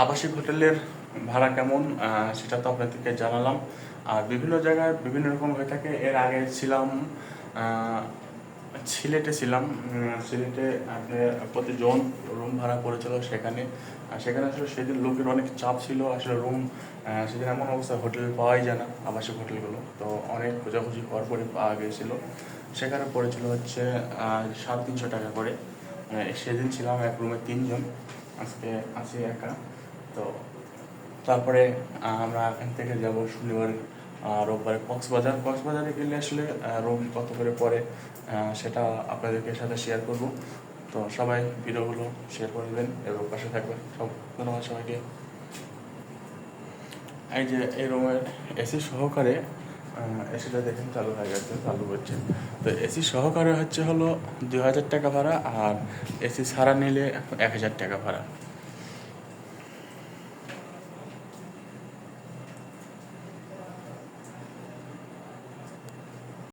আবাসিক হোটেলের ভাড়া কেমন? সেটা তো আপনাদেরকে জানালাম। আর বিভিন্ন জায়গায় বিভিন্ন রকম হয়ে থাকে। এর আগে ছিলাম সিলেটে ছিলাম। সিলেটে আপনার প্রতিজন রুম ভাড়া পড়েছিল সেখানে। সেখানে আসলে সেদিন লোকের অনেক চাপ ছিল। আসলে রুম সেদিন এমন অবস্থা, হোটেল পাওয়াই যায় না আবাসিক হোটেলগুলো। তো অনেক খোঁজাখুঁজি হওয়ার পরে পাওয়া গিয়েছিল। সেখানে পড়েছিল হচ্ছে সাড়ে তিনশো টাকা করে। সেদিন ছিলাম এক রুমে তিনজন। আজকে আছি একা। তো তারপরে আমরা এখান থেকে যাব শনিবার রোববারে কক্সবাজার। কক্সবাজারে গেলে আসলে রুম কত করে পরে সেটা আপনাদেরকে সাথে শেয়ার করব। তো সবাই ভিডিওগুলো শেয়ার করে দেবেন এবং পাশে থাকবেন। সব, ধন্যবাদ সবাইকে। এই যে, এই রুমের এসি সহকারে এসিটা দেখেন চালু হয়ে গেছে, চালু হচ্ছে। তো এসি সহকারে হচ্ছে হলো দুই হাজার টাকা ভাড়া আর এসি ছাড়া নিলে এক হাজার টাকা ভাড়া।